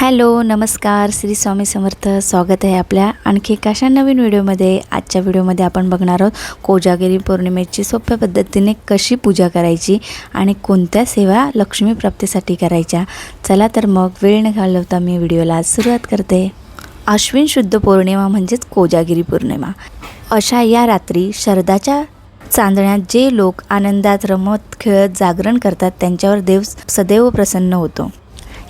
Hello नमस्कार. श्री स्वामी समर्थ. स्वागत आहे आपल्या आणखी कशा नवीन व्हिडिओमध्ये. आजच्या व्हिडिओमध्ये आपण बघणार आहोत कोजागिरी पौर्णिमेची सोप्या पद्धतीने कशी पूजा करायची आणि कोणत्या सेवा लक्ष्मी प्राप्तीसाठी करायच्या. चला तर मग वेळ न घालवता मी व्हिडिओला आज सुरुवात करते. अश्विन शुद्ध पौर्णिमा म्हणजेच कोजागिरी पौर्णिमा. अशा या रात्री शरदाच्या चांदण्यात जे लोक आनंदात रमत खेळत जागरण करतात त्यांच्यावर देव सदैव प्रसन्न होतो.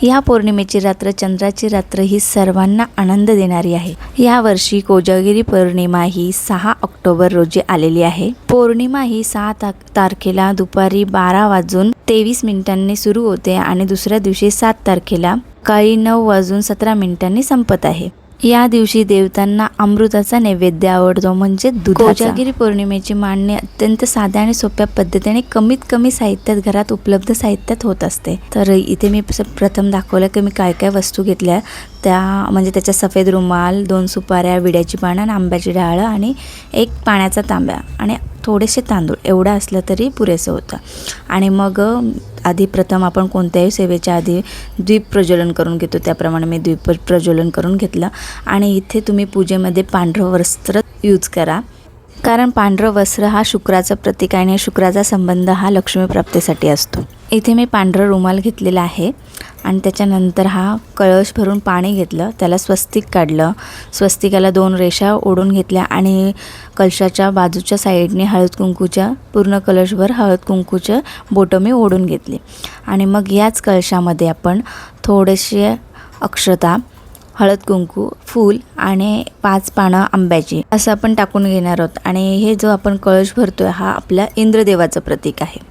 या पौर्णिमेची रात्र चंद्राची रात्र ही सर्वांना आनंद देणारी आहे. यावर्षी कोजागिरी पौर्णिमा ही सहा ऑक्टोबर रोजी आलेली आहे. पौर्णिमा ही सहा ता तारखेला दुपारी बारा वाजून तेवीस मिनिटांनी सुरू होते आणि दुसऱ्या दिवशी सात तारखेला काळी नऊ वाजून सतरा मिनिटांनी संपत आहे. या दिवशी देवतांना अमृताचा नैवेद्य आवडतो म्हणजे कोजागिरी पौर्णिमेची मांडणी अत्यंत साध्या आणि सोप्या पद्धतीने कमीत कमी साहित्यात घरात उपलब्ध साहित्यात होत असते. तर इथे मी प्रथम दाखवलं की मी काय काय वस्तू घेतल्या. त्या म्हणजे त्याच्या सफेद रुमाल दोन सुपाऱ्या विड्याची पानं आणि आंब्याची डाळं आणि एक पाण्याचा तांब्या. आणि थोडेसे तांदूळ एवढं असलं तरी पुरेसं होतं. आणि मग आधी प्रथम आपण कोणत्याही सेवेच्या आधी द्वीप प्रज्वलन करून घेतो. त्याप्रमाणे मी द्वीप प्रज्वलन करून घेतलं. आणि इथे तुम्ही पूजेमध्ये पांढरं वस्त्र यूज करा. कारण पांढरं वस्त्र हा शुक्राचं प्रतीक आहे आणि शुक्राचा संबंध हा लक्ष्मी प्राप्तीसाठी असतो. इथे मी पांढरं रुमाल घेतलेला आहे आणि त्याच्यानंतर हा कळश भरून पाणी घेतलं त्याला स्वस्तिक काढलं. स्वस्तिकाला दोन रेषा ओढून घेतल्या आणि कलशाच्या बाजूच्या साईडने हळद कुंकूच्या पूर्ण कलशभर हळद कुंकूच्या बोटं मी ओढून घेतली. आणि मग याच कलशामध्ये आपण थोडेसे अक्षता हळद कुंकू फूल आणि पाच पानं आंब्याची असं आपण टाकून घेणार आहोत. आणि हे जो आपण कळश भरतो आहे हा आपल्या इंद्रदेवाचं प्रतीक आहे.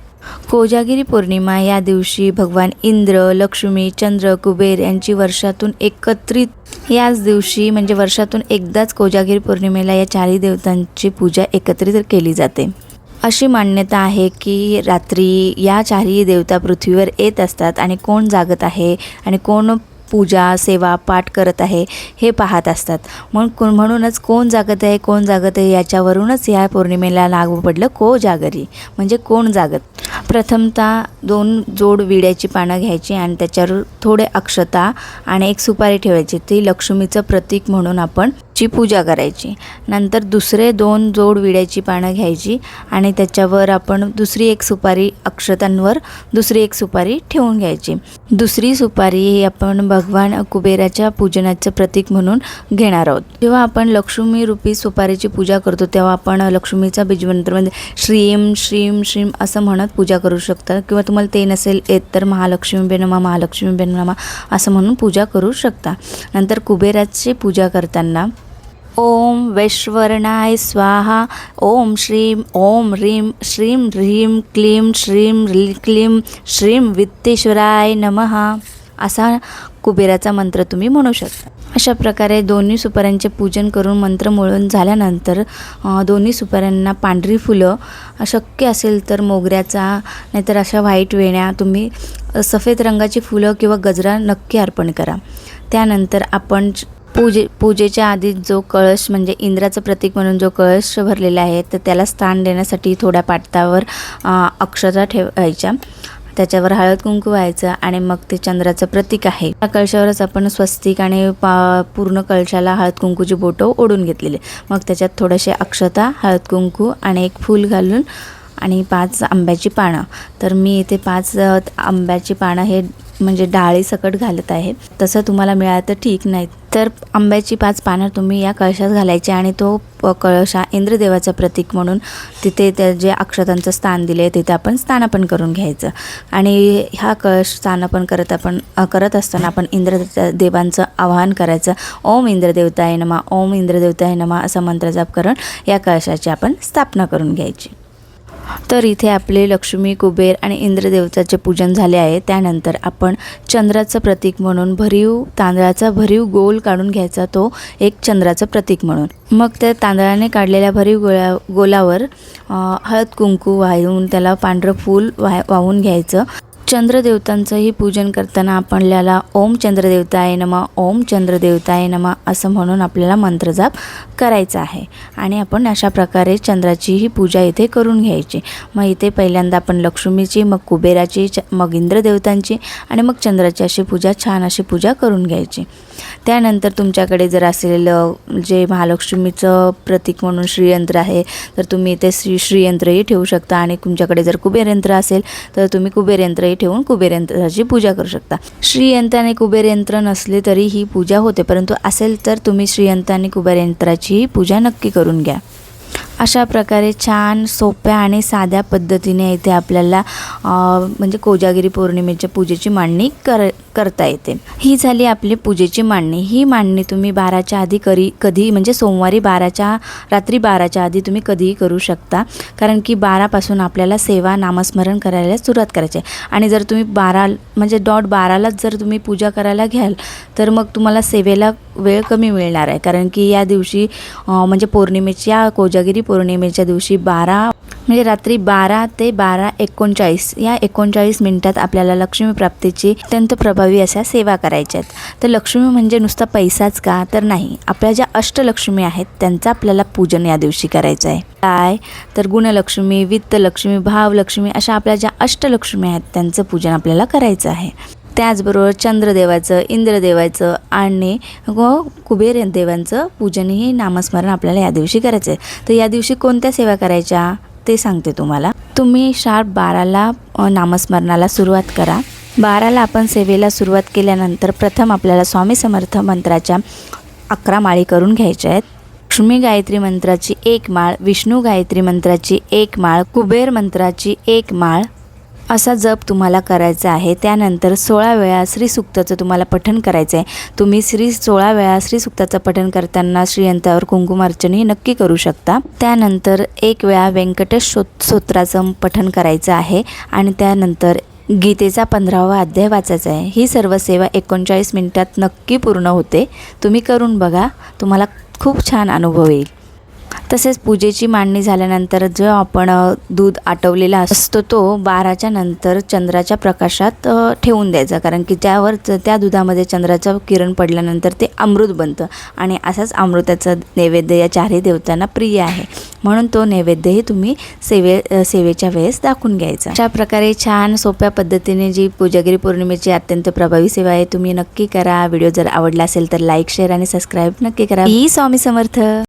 कोजागिरी पौर्णिमा या दिवशी भगवान इंद्र लक्ष्मी चंद्र कुबेर यांची वर्षातून एकत्रित याच दिवशी म्हणजे वर्षातून एकदाच कोजागिरी पौर्णिमेला या चारही देवतांची पूजा एकत्रित केली जाते. अशी मान्यता आहे की रात्री या चारही देवता पृथ्वीवर येत असतात आणि कोण जागत आहे आणि कोण पूजा सेवा पाठ करत आहे हे पाहत असतात. म्हणून कोण म्हणूनच कोण जागत आहे कोण जागत आहे याच्यावरूनच या पौर्णिमेला लागू पडलं को जागरी. म्हणजे कोण जागत? प्रथमतः दोन जोड विड्याची पानं घ्यायची आणि त्याच्यावर थोडे अक्षता आणि एक सुपारी ठेवायची. ती लक्ष्मीचं प्रतीक म्हणून आपण ची पूजा करायची. नंतर दुसरे दोन जोड विड्याची पानं घ्यायची आणि त्याच्यावर आपण दुसरी एक सुपारी अक्षतांवर दुसरी एक सुपारी ठेवून घ्यायची. दुसरी सुपारी ही आपण भगवान कुबेराच्या पूजनाचं प्रतीक म्हणून घेणार आहोत. जेव्हा आपण लक्ष्मी रूपी सुपारीची पूजा करतो तेव्हा आपण लक्ष्मीचा बीजमंत्र म्हणजे श्रीम श्रीम श्रीम असं म्हणत पूजा करू शकता किंवा तुम्हाला ते नसेल येत तर महालक्ष्मी बेनमा महालक्ष्मी बेनमा असं म्हणून पूजा करू शकता. नंतर कुबेराची पूजा करताना ओम वैश्वर्णाय स्वाहा ओम श्रीम ओम ह्रीं श्रीं ह्रीं क्लीं श्रीं क्लीं श्रीं वित्तेश्वराय नमः. असा कुबेराचा मंत्र तुम्ही म्हणू शकता. अशा प्रकारे दोन्ही सुपाऱ्यांचे पूजन करून मंत्र मिळून झाल्यानंतर दोन्ही सुपाऱ्यांना पांढरी फुलं शक्य असेल तर मोगऱ्याचा नाहीतर अशा व्हाईट वेण्या तुम्ही सफेद रंगाची फुलं किंवा गजरा नक्की अर्पण करा. त्यानंतर आपण पूजे पूजेच्या आधी जो कळश म्हणजे इंद्राचं प्रतीक म्हणून जो कळश भरलेला आहे तर त्याला स्थान देण्यासाठी थोड्या पाटतावर अक्षता ठेवायच्या. त्याच्यावर हळद कुंकू व्हायचं आणि मग ते चंद्राचं प्रतीक आहे. त्या कळशावरच आपण स्वस्तिक आणि पा पूर्ण कळशाला हळद कुंकूची बोटं ओढून घेतलेली. मग त्याच्यात थोडेसे अक्षता हळद कुंकू आणि एक फूल घालून आणि पाच आंब्याची पानं. तर मी इथे पाच आंब्याची पानं हे म्हणजे डाळी सकट घालत आहे. तसं तुम्हाला मिळालं तर ठीक नाही तर आंब्याची पाच पानं तुम्ही या कळशात घालायची आणि तो प- कळश हा इंद्रदेवाचं प्रतीक म्हणून तिथे त्या जे अक्षतांचं स्थान दिले आहे तिथे आपण स्थानापन करून घ्यायचं. आणि हा कळश स्थानापन करत आपण करत असताना आपण इंद्र देवांचं आवाहन करायचं. ओम इंद्रदेवताय नमा ओम इंद्रदेवताय नमा असा मंत्र जाप करून या कळशाची आपण स्थापना करून घ्यायची. तर इथे आपले लक्ष्मी कुबेर आणि इंद्रदेवताचे पूजन झाले आहे. त्यानंतर आपण चंद्राचं प्रतीक म्हणून भरीव तांदळाचा भरीव गोल काढून घ्यायचा तो एक चंद्राचं प्रतीक म्हणून. मग त्या तांदळाने काढलेल्या भरीव गोळ्या गोलावर हळद कुंकू वाहून त्याला पांढरं फूल वाह वाहून घ्यायचं. चंद्रदेवतांचंही पूजन करताना आपल्याला ओम चंद्रदेवताय नमा ओम चंद्रदेवताय नमा असं म्हणून आपल्याला मंत्रजाप करायचा आहे. आणि आपण अशा प्रकारे चंद्राचीही पूजा इथे करून घ्यायची. मग इथे पहिल्यांदा आपण लक्ष्मीची मग कुबेराची च मग इंद्रदेवतांची आणि मग चंद्राची अशी पूजा छान अशी पूजा करून घ्यायची. त्यानंतर तुमच्याकडे जर असलेलं जे महालक्ष्मीचं प्रतीक म्हणून श्रीयंत्र आहे तर तुम्ही इथे श्री श्रीयंत्रही ठेवू शकता. आणि तुमच्याकडे जर कुबेरयंत्र असेल तर तुम्ही कुबेर यंत्रही ठेवून कुबेर यंत्राची पूजा करू शकता. श्रीयंत्र आणि कुबेर यंत्र नसले तरी ही पूजा होते परंतु असेल तर तुम्ही श्रीयंत्र आणि कुबेर यंत्राचीही पूजा नक्की करून घ्या. अशा प्रकारे छान सोप्या आणि साध्या पद्धतीने इथे आपल्याला म्हणजे कोजागिरी पौर्णिमेच्या पूजेची मांडणी कर करता येते. ही झाली आपली पूजेची मांडणी. ही मांडणी तुम्ही बाराच्या आधी करी कधी म्हणजे सोमवारी बाराच्या रात्री बाराच्या आधी तुम्ही कधीही करू शकता. कारण की बारापासून आपल्याला सेवा नामस्मरण करायला सुरुवात करायची आहे. आणि जर तुम्ही बारा म्हणजे डॉट बारालाच जर तुम्ही पूजा करायला घ्याल तर मग तुम्हाला सेवेला वेळ कमी मिळणार आहे. कारण की या दिवशी म्हणजे म्हणजे पौर्णिमेच्या कोजागिरी पौर्णिमेच्या दिवशी बारा म्हणजे रात्री बारा ते बारा एकोणचाळीस या एकोणचाळीस मिनिटात आपल्याला लक्ष्मी प्राप्तीची अत्यंत प्रभावी अशा सेवा करायच्या आहेत. तर लक्ष्मी म्हणजे नुसता पैसाच का? तर नाही. आपल्या ज्या अष्टलक्ष्मी आहेत त्यांचं आपल्याला पूजन या दिवशी करायचं आहे. काय? तर गुणलक्ष्मी वित्तलक्ष्मी भावलक्ष्मी अशा आपल्या ज्या अष्टलक्ष्मी आहेत त्यांचं पूजन आपल्याला करायचं आहे. त्याचबरोबर चंद्रदेवाचं इंद्रदेवाचं आणि व कुबेर देवांचं पूजनही नामस्मरण आपल्याला या दिवशी करायचं आहे तर या दिवशी कोणत्या सेवा करायच्या ते सांगते तुम्हाला. तुम्ही शार्प बाराला नामस्मरणाला सुरुवात करा. बाराला आपण सेवेला सुरुवात केल्यानंतर प्रथम आपल्याला स्वामी समर्थ मंत्राच्या अकरा माळी करून घ्यायच्या आहेत. लक्ष्मी गायत्री मंत्राची एक माळ विष्णू गायत्री मंत्राची एक माळ कुबेर मंत्राची एक माळ असा जप तुम्हाला करायचा आहे. त्यानंतर सोळा वेळा श्रीसुक्ताचं तुम्हाला पठण करायचं आहे तुम्ही श्री सोळा वेळा श्रीसुक्ताचं पठण करताना श्रीयंतावर कुंकुमार्चनही नक्की करू शकता. त्यानंतर एक वेळा व्यंकटेश शो स्तोत्राचं पठण करायचं आहे आणि त्यानंतर गीतेचा पंधरावा अध्याय वाचायचा आहे. ही सर्व सेवा एकोणचाळीस मिनिटात नक्की पूर्ण होते. तुम्ही करून बघा. तुम्हाला खूप छान अनुभव येईल. तसेच पूजेची मांडणी झाल्यानंतर जो आपण दूध आटवलेला असतो तो बाराच्या नंतर चंद्राच्या प्रकाशात ठेवून द्यायचा. कारण की त्यावर त्या दुधामध्ये चंद्राचं किरण पडल्यानंतर ते अमृत बनतं. आणि असाच अमृताचं नैवेद्य या चारही देवतांना प्रिय आहे. म्हणून तो नैवेद्यही तुम्ही सेवे सेवेच्या वेळेस दाखवून घ्यायचा. अशा प्रकारे छान सोप्या पद्धतीने जी पूजागिरी पौर्णिमेची अत्यंत प्रभावी सेवा आहे तुम्ही नक्की करा. व्हिडिओ जर आवडला असेल तर लाईक शेअर आणि सबस्क्राईब नक्की करा. ही स्वामी समर्थ.